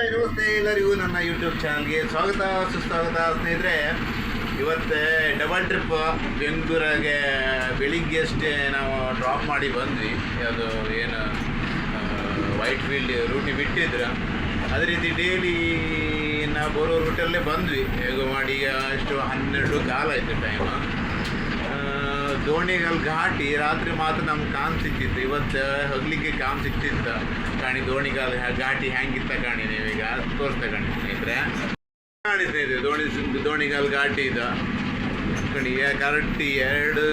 ಎಲ್ಲರಿಗೂ ನನ್ನ ಯೂಟ್ಯೂಬ್ ಚಾನಲ್ಗೆ ಸ್ವಾಗತ, ಸುಸ್ವಾಗತ ಸ್ನೇಹಿತರೆ. ಇವತ್ತೇ ಡಬಲ್ ಟ್ರಿಪ್ ಬೆಂಗಳೂರಿಗೆ ಬೆಳಿಗ್ಗೆ ಅಷ್ಟೇ ನಾವು ಡ್ರಾಪ್ ಮಾಡಿ ಬಂದ್ವಿ. ಅದು ಏನು ವೈಟ್ ಫೀಲ್ಡ್ ರೂಟಿ ಬಿಟ್ಟಿದ್ರು. ಅದೇ ರೀತಿ ಡೈಲಿ ನಾವು ಬರೋ ರೂಟಲ್ಲೇ ಬಂದ್ವಿ. ಹೇಗೋ ಮಾಡಿ ಎಷ್ಟು ಹನ್ನೆರಡು ಕಾಲ ಆಯಿತು ಟೈಮು ದೋಣಿಗಲ್ ಘಾಟಿ ರಾತ್ರಿ ಮಾತ್ರ ನಮ್ಗೆ ಕಾಮ್ ಸಿಕ್ತಿತ್ತು ಇವತ್ತು ಹಗ್ಲಿಕ್ಕೆ ಕಾಮ್ ಸಿಕ್ತಿತ್ತು. ಕಾಣಿ ದೋಣಿಗಲ್ ಘಾಟಿ ಹ್ಯಾಂಗಿತ್ತ ಕಾಣಿ ನೀವೀಗ? ತೋರಿಸ್ತಾ ಕಾಣಿ ಸ್ನೇಹಿತರೆ. ಕಾಣಿ ಸ್ನೇಹಿತರೆ, ದೋಣಿ ದೋಣಿಗಲ್ ಘಾಟಿ ಇದು. ಕಣಿ ಕರೆಕ್ಟ್ ಎರಡು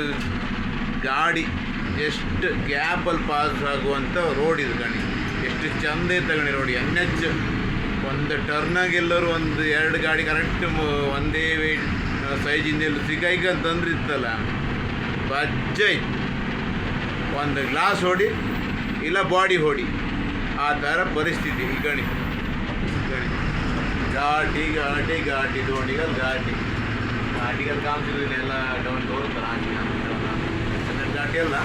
ಗಾಡಿ, ಎಷ್ಟು ಗ್ಯಾಪಲ್ಲಿ ಪಾಸ್ ಆಗುವಂಥ ರೋಡ್ ಇದು ಕಣಿ. ಎಷ್ಟು ಚಂದ ಇತ್ತು ಕಣಿ ರೋಡ್. ಎನ್ ಎಚ್ ಒಂದು ಟರ್ನಾಗೆಲ್ಲರೂ ಒಂದು ಎರಡು ಗಾಡಿ ಕರೆಕ್ಟ್ ಒಂದೇ ವೇಟ್ ಸೈಜಿಂದ ಎಲ್ಲ ಸಿಗೈಕ ಅಂತಂದ್ರೆ ಇತ್ತಲ್ಲ. ಬಜ್ಜೈ ಒಂದು ಗ್ಲಾಸ್ ಹೊಡಿ ಇಲ್ಲ ಬಾಡಿ ಹೊಡಿ. ಆ ಥರ ಪರಿಸ್ಥಿತಿ ಈ ಗಣಿ. ಗಣಿ. ಘಾಟಿ ಘಾಟಿ ಘಾಟಿ ದೋಣಿಗಲ್ ಘಾಟಿ. ಘಾಟಿಗಲ್ ಎಲ್ಲ ಡೌನ್ ತೋರ್ತಾರೆ ನಮ್ಮ ಘಾಟಿ ಅಲ್ಲ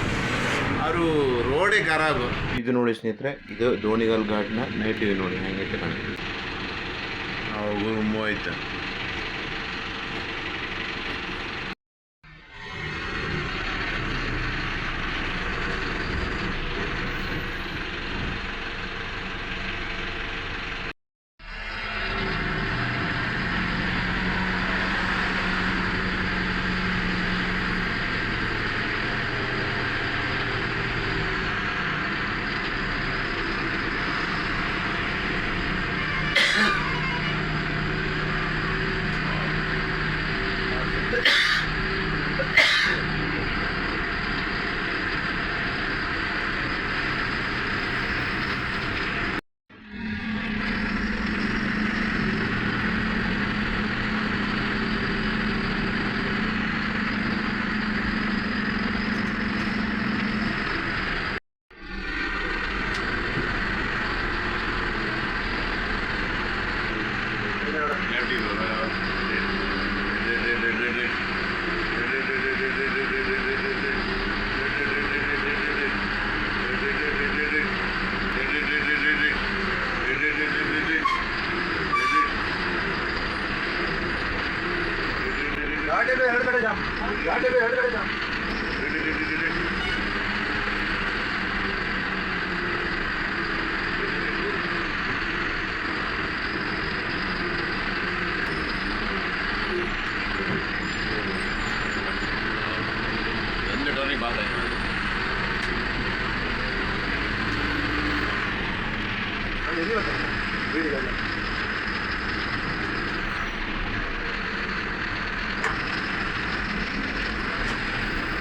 ಅವರು ರೋಡೇ ಖರಾಬು. ಇದು ನೋಡಿ ಸ್ನೇಹಿತರೆ ಇದು ದೋಣಿಗಲ್ ಘಾಟ್ನ ನೈಟ್ ನೋಡಿ ಹೆಂಗೈತೆ ಕಣಿ? ಗುರುಮು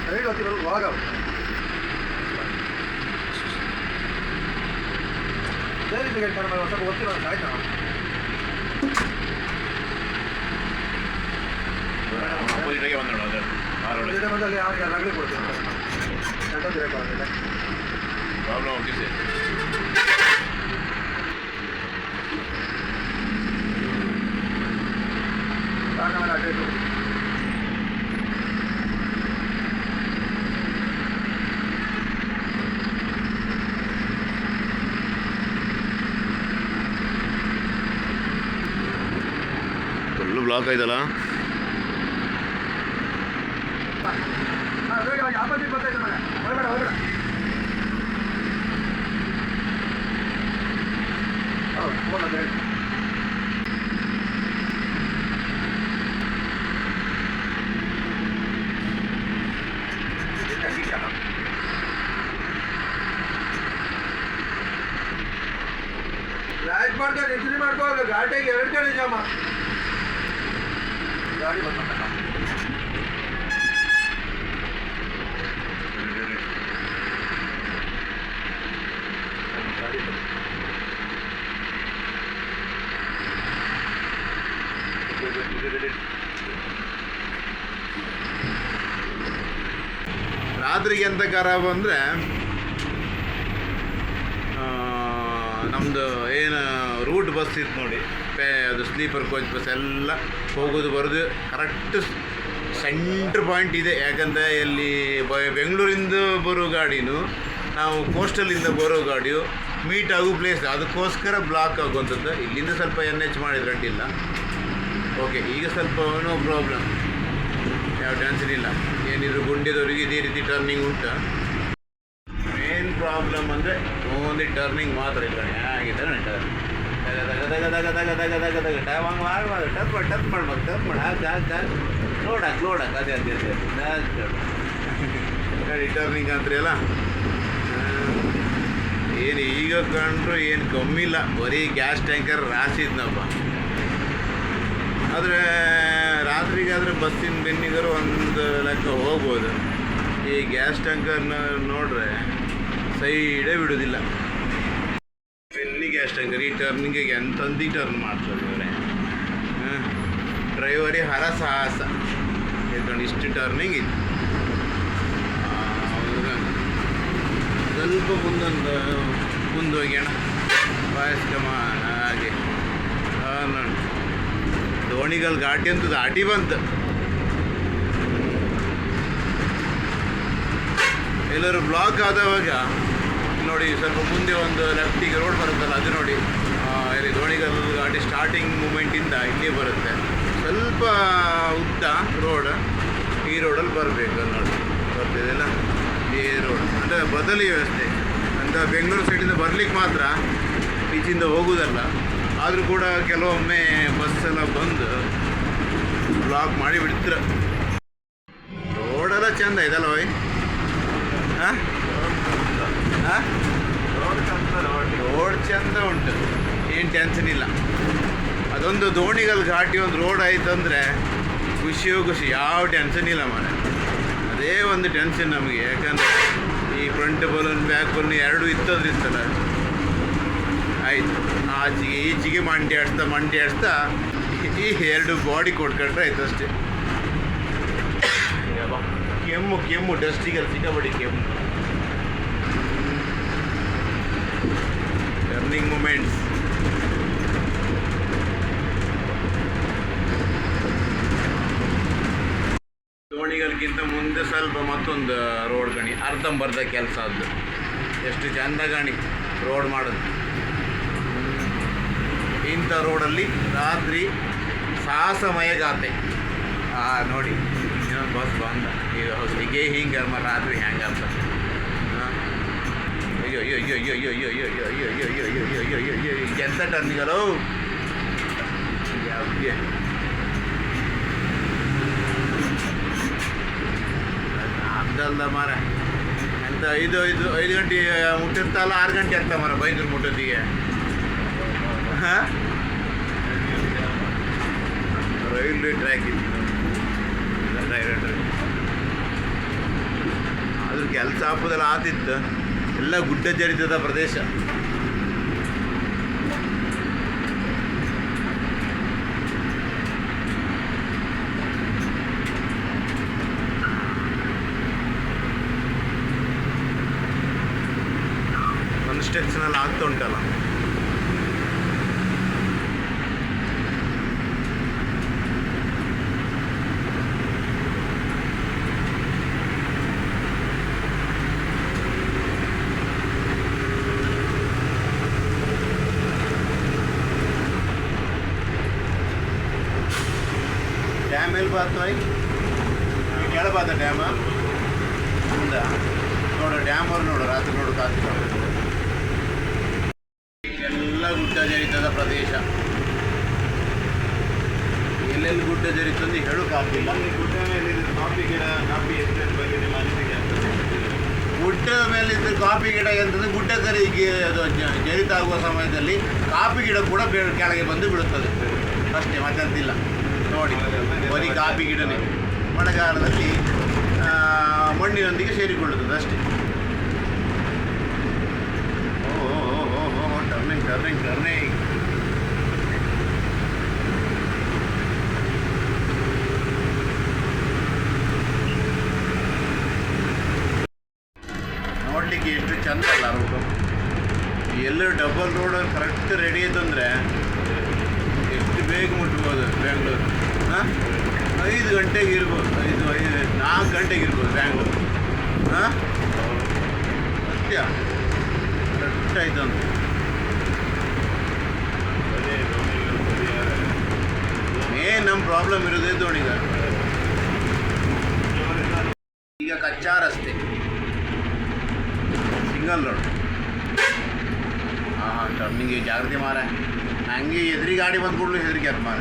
ರೈಡ್ ಹೊತ್ತಿರೋದು ಭಾಗ ಬೇರೆ ಟಿಕೆಟ್ ಕಡಿಮೆ ಸ್ವಲ್ಪ ಗೊತ್ತಿರೋದು ಆಯ್ತಾ ಅಪೋಸಿಟಾಗೆ ಬಂದು ನೋಡು ಅದು ಆ ರೋಡ್ ಜೊತೆ ಬಂದಲ್ಲಿ ಅವನಿಗೆ ರಗಡಿ ಕೊಡ್ತೀನಿ ಎರಡೊಂದು ಬೇಕು ಆಗಲ್ಲ ಪ್ರಾಬ್ಲಮ್ ಹೋಗಿಸಿ ಆಮೇಲೆ ಅದೇ ಆಯ್ತಲ್ಲ ಮಾಡ್ಕೊಂಡು ಎಂಟ್ರಿ ಮಾಡ್ಕೋ ಗಾಡಿಗೆ ಎರಡು ಕಡೆ ಜಾಮ ಗಾಡಿ ಬಂದ ರಾತ್ರಿಗೆ ಎಂತ ಖರಾಬ್ ಅಂದರೆ ನಮ್ಮದು ಏನು ರೂಟ್ ಬಸ್ ಇತ್ತು ನೋಡಿ. ಪೇ ಅದು ಸ್ಲೀಪರ್ ಕೋಚ್ ಬಸ್ ಎಲ್ಲ ಹೋಗೋದು, ಬರೋದು ಕರೆಕ್ಟ್ ಸೆಂಟ್ರ್ ಪಾಯಿಂಟ್ ಇದೆ. ಯಾಕಂದರೆ ಇಲ್ಲಿ ಬೆಂಗಳೂರಿಂದ ಬರೋ ಗಾಡಿನೂ ನಾವು ಕೋಸ್ಟಲಿಂದ ಬರೋ ಗಾಡಿಯು ಮೀಟ್ ಆಗೋ ಪ್ಲೇಸ್ ಅದಕ್ಕೋಸ್ಕರ ಬ್ಲಾಕ್ ಆಗುವಂಥದ್ದು. ಇಲ್ಲಿಂದ ಸ್ವಲ್ಪ ಎನ್ ಎಚ್ ಮಾಡಿದ್ರೆ ಅಡ್ಡಿಲ್ಲ ಓಕೆ ಈಗ ಸ್ವಲ್ಪ ನೋ ಪ್ರಾಬ್ಲಮ್ ಯಾವ ಟೆನ್ಷನ್ ಇಲ್ಲ. ಏನಿದ್ರು ಗುಂಡಿದವರಿಗೆ ಇದೇ ರೀತಿ ಟರ್ನಿಂಗ್ ಉಂಟು. ಮೇನ್ ಪ್ರಾಬ್ಲಮ್ ಅಂದರೆ ಓನ್ಲಿ ಟರ್ನಿಂಗ್ ಮಾತ್ರ ಇಲ್ಲ. ಹೇಗಿದೆ ನೋಡಿ ಟರ್ನ್ ದಗ ದಗ ದಗ ದಗ ದಗ ದಗ ಟೈಮ್ ಹಂಗೆ ಮಾಡ್ಬಾರ್ದು ಟಚ್ ಮಾಡಿ ಟಚ್ ಮಾಡ್ಬೇಕು ಟಚ್ ಮಾಡಿ ಹಾಕಿ ಹಾಕಿ ಹಾಕಿ ನೋಡಕ್ಕೆ ನೋಡಕ್ಕೆ ಅದೇ ಅದೇ ಅದೇ ಗಾಡಿ ಟರ್ನಿಂಗ್ ಏನು ಈಗ ಕಂಡ್ರು ಏನು ಕಮ್ಮಿ ಇಲ್ಲ. ಬರೀ ಗ್ಯಾಸ್ ಟ್ಯಾಂಕರ್ ರಾಸಿದ್ನಪ್ಪ. ಆದರೆ ರಾತ್ರಿಗಾದರೆ ಬಸ್ಸಿನ ಬೆನ್ನಿಗರು ಒಂದು ಲೆಕ್ಕ ಹೋಗ್ಬೋದು. ಈ ಗ್ಯಾಸ್ ಟ್ಯಾಂಕರ್ನ ನೋಡ್ರೆ ಸೈಡೇ ಬಿಡೋದಿಲ್ಲ. ಬೆನ್ನಿ ರೀ ಟ್ಯಾಂಕರ್ ಈ ಟರ್ನಿಂಗಿಗೆ ಎಂತಂದು ಟರ್ನ್ ಮಾಡ್ತಾರೆ ಇವರೇ ಡ್ರೈವರಿ ಹರ ಸಾಹಸ. ಇದ್ಕೊಂಡು ಇಷ್ಟು ಟರ್ನಿಂಗ್ ಇತ್ತು? ಸ್ವಲ್ಪ ಮುಂದೊಂದು ಮುಂದೋಗ್ಯಣ ವಯಸ್ಕ ಹಾಗೆ. ನೋಡಿ ದೋಣಿಗಲ್ ಘಾಟಿ ಅಂತ ದಾಟಿ ಬಂತು. ಎಲ್ಲರೂ ಬ್ಲಾಕ್ ಆದವಾಗ ನೋಡಿ, ಸ್ವಲ್ಪ ಮುಂದೆ ಒಂದು ಲೆಫ್ಟಿಗೆ ರೋಡ್ ಬರುತ್ತಲ್ಲ, ಅದು ನೋಡಿ. ಇಲ್ಲಿ ದೋಣಿಗಲ್ ಘಾಟಿ ಸ್ಟಾರ್ಟಿಂಗ್ ಮೂಮೆಂಟಿಂದ ಇಲ್ಲಿ ಬರುತ್ತೆ. ಸ್ವಲ್ಪ ಉದ್ದ ರೋಡ್ ಈ ರೋಡಲ್ಲಿ ಬರಬೇಕು ನೋಡಿ. ಬರ್ತಿದೆಯಲ್ಲ ಈ ರೋಡ್ ಅಂದರೆ ಬದಲಿ ವ್ಯವಸ್ಥೆ. ಅಂತ ಬೆಂಗಳೂರು ಸೈಡಿಂದ ಬರ್ಲಿಕ್ಕೆ ಮಾತ್ರ ಈಚಿಂದ ಹೋಗುವುದಲ್ಲ ಆದರೂ ಕೂಡ ಕೆಲವೊಮ್ಮೆ ಬಸ್ ಎಲ್ಲ ಬಂದು ಬ್ಲಾಕ್ ಮಾಡಿ ಬಿಡ್ತಾರೆ. ರೋಡೆಲ್ಲ ಚೆಂದ ಇದಲ್ಲ ವೈ ಹಾಂ ಹಾಂ ರೋಡ್ ಚಂದ ಉಂಟು. ಏನು ಟೆನ್ಷನ್ ಇಲ್ಲ. ಅದೊಂದು ದೋಣಿಗಲ್ ಘಾಟಿ ಒಂದು ರೋಡ್ ಆಯ್ತಂದ್ರೆ ಖುಷಿಯೋ ಖುಷಿ. ಯಾವ ಟೆನ್ಷನ್ ಇಲ್ಲ ಮನೆ ಅದೇ ಒಂದು ಟೆನ್ಷನ್ ನಮಗೆ. ಯಾಕಂದರೆ ಈ ಫ್ರಂಟ್ ಬಲೂನ್ ಬ್ಯಾಕ್ ಬಲೂನ್ ಎರಡು ಇತ್ತಂದ್ರಿತ್ತಲ್ಲ ಆಯಿತು. ಆಚೆಗೆ ಈಚೆಗೆ ಮಂಡಿ ಆಡ್ತಾ ಮಂಡಿ ಆಡ್ತಾ ಈ ಎರಡು ಬಾಡಿ ಕೊಟ್ಕೊಂಡ್ರೆ ಆಯ್ತು ಅಷ್ಟೇ. ಕೆಮ್ಮು ಕೆಮ್ಮು ಡಸ್ಟಿಗೆಲ್ಲ ಸಿಕ್ಕಾಪಡಿ ಕೆಮ್ಮು. ಟರ್ನಿಂಗ್ ಮೂಮೆಂಟ್ಸ್ ದೋಣಿಗಳಿಗಿಂತ ಮುಂದೆ ಸ್ವಲ್ಪ ಮತ್ತೊಂದು ರೋಡ್ ಗಣಿ. ಅರ್ಧಂಬರ್ಧ ಕೆಲಸ ಅದು. ಎಷ್ಟು ಚಂದ ಗಣಿ ರೋಡ್ ಮಾಡೋದು. ಇಂಥ ರೋಡಲ್ಲಿ ರಾತ್ರಿ ಸಾಹಸಮಯ ಗಾತೆ ನೋಡಿ ಇನ್ನೊಂದು ಬಸ್ ಬಂದ. ಈಗ ಹೀಗೆ, ಹಿಂಗೆ ರಾತ್ರಿ ಹ್ಯಾಂಗ ಅಯ್ಯೋ ಟರ್ನಿಗಲು ಯಾವ್ದೇ ಅರ್ಧಲ್ದ ಮಾರ ಎಂತ ಐದು ಐದು ಐದು ಗಂಟೆ ಮುಟ್ಟಿರ್ತಲ್ಲ ಆರು ಗಂಟೆ ಆಗ್ತಾ ಮಾರ ಬೈಂದೂರು ಮುಟ್ಟೋದಿಗೆ ರೈಲ್ವೆ ಟ್ರ್ಯಾಕ್ ಇತ್ತು ರೈಲ್ವೆ ಟ್ರ್ಯಾಕ್ ಅದ್ರ ಕೆಲಸ ಹಾಕೋದೆಲ್ಲ ಆತಿತ್ತು ಎಲ್ಲ ಗುಡ್ಡ ಜರಿತದ ಪ್ರದೇಶ. ಕನ್ಸ್ಟ್ರಕ್ಷನ್ ಎಲ್ಲ ಆಗ್ತಾ ಉಂಟಲ್ಲ ಡ್ಯಾಮ್ ಎಲ್ಲಿ ಬಾತು ಆಯ್ತು ಕೆಳಬಾದ ಡ್ಯಾಮ ಮುಂದ. ನೋಡು ಡ್ಯಾಮ್ ಅವ್ರು ನೋಡು ರಾತ್ರಿ ನೋಡು ಕಾತಿ ಎಲ್ಲ ಗುಡ್ಡ ಜರಿತದ ಪ್ರದೇಶ. ಎಲ್ಲೆಲ್ಲಿ ಗುಡ್ಡ ಜರಿತು ಅಂತ ಹೇಳೋಕ್ಕಾಗ್ತಿಲ್ಲ ಗುಡ್ಡ ಮೇಲೆ ಕಾಫಿ ಗಿಡ ಕಾಫಿ ಎಷ್ಟು ಬಗ್ಗೆ ನಿಮ್ಮ ಅನಿಸಿಕೆ ಗುಡ್ಡದ ಮೇಲೆ ಇದ್ದ ಕಾಫಿ ಗಿಡ ಎಂತಂದ್ರೆ ಗುಡ್ಡ ಕರಿಗೆ ಅದು ಜರಿತಾಗುವ ಸಮಯದಲ್ಲಿ ಕಾಫಿ ಗಿಡ ಕೂಡ ಕೆಳಗೆ ಬಂದು ಬಿಡುತ್ತದೆ ಅಷ್ಟೇ ಮತ್ತಂತಿಲ್ಲ. ಬರೀ ಕಾಫಿ ಗಿಡನೇ ಮಳೆಗಾಲದಲ್ಲಿ ಆ, ಮಣ್ಣಿನೊಂದಿಗೆ ಸೇರಿಕೊಳ್ಳುತ್ತದೆ ಅಷ್ಟೇ. ಓ ಓ ಓ ಓ ಟರ್ನಿಂಗ್ ಟರ್ನಿಂಗ್ ಟರ್ನಿಂಗ್ ನೋಡಲಿಕ್ಕೆ ಎಷ್ಟು ಚಂದ ಅಲ್ಲ ರೋಡು ಎಲ್ಲೂ ಡಬಲ್ ರೋಡ್ ಕರೆಕ್ಟ್ ರೆಡಿ ಇತ್ತಂದರೆ ಎಷ್ಟು ಬೇಗ ಮುಟ್ಬೋದು ಬ್ಯಾಂಗ್ಳೂರು ಹಾಂ? ಐದು ಗಂಟೆಗೆ ಇರ್ಬೋದು ಐದು ಐದು ನಾಲ್ಕು ಗಂಟೆಗೆ ಇರ್ಬೋದು ಬ್ಯಾಂಗ್ಳೂರು ಹಾಂ ಸತ್ಯ ಕರೆಕ್ಟಾಯ್ತು ಅಂತ ಮೇನ್ ನಮ್ಮ ಪ್ರಾಬ್ಲಮ್ ಇರೋದೇ ದೋಣಿಗಾರ ಈಗ ಕಚ್ಚಾ ರಸ್ತೆ ಸಿಂಗಲ್ ರೋಡ್ ಹಾಂ ಹಾಂ ಟರ್ನಿಂಗ್ ಜಾಗ್ರತೆ ಮಾರ ಹಂಗೆ ಎದುರಿಗೆ ಗಾಡಿ ಬಂದ್ಬಿಡ್ಲು ಹೆದರಿಕೆ ಅದು ಮಾರ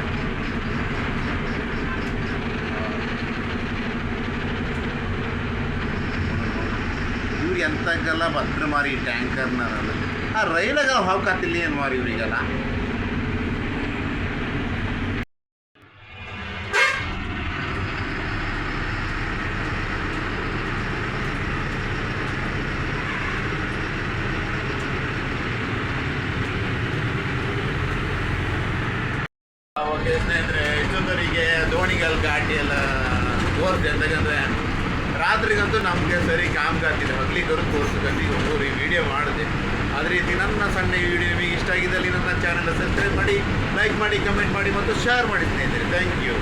ಎಂತಕ್ಕೆಲ್ಲ ಭದ್ರ ಮಾರಿ ಟ್ಯಾಂಕರ್ನ ಆ ರೈಲಾಗ ಹಾಕಾತಿಲ್ಲ ಏನು ಮಾರಿ ಇವರಿಗೆಲ್ಲ? ಅವಾಗ ಎಷ್ಟೇ ಅಂದರೆ ಇಷ್ಟೊಂದವರಿಗೆ ದೋಣಿಗಲ್ ಘಾಟಿ ಎಲ್ಲ ಅಂತಂದ್ರೆ ರಾತ್ರಿಗಂತೂ ನಮಗೆ ಸರಿ ಕಾಮ್ಗಾತಿದೆ ಹಗ್ಲಿಗರು ತೋರಿಸ್ಬೇಕಂತ ಈಗ ಈ ವಿಡಿಯೋ ಮಾಡಿದೆ. ಅದೇ ರೀತಿ ನನ್ನ ಸಣ್ಣ ವಿಡಿಯೋ ನಿಮಗೆ ಇಷ್ಟ ಆಗಿದ್ದಲ್ಲಿ ನನ್ನ ಚಾನಲ್ ಸಬ್ಸ್ಕ್ರೈಬ್ ಮಾಡಿ ಲೈಕ್ ಮಾಡಿ ಕಮೆಂಟ್ ಮಾಡಿ ಮತ್ತು ಶೇರ್ ಮಾಡಿ ಸ್ನೇಹಿತರೆ. Thank you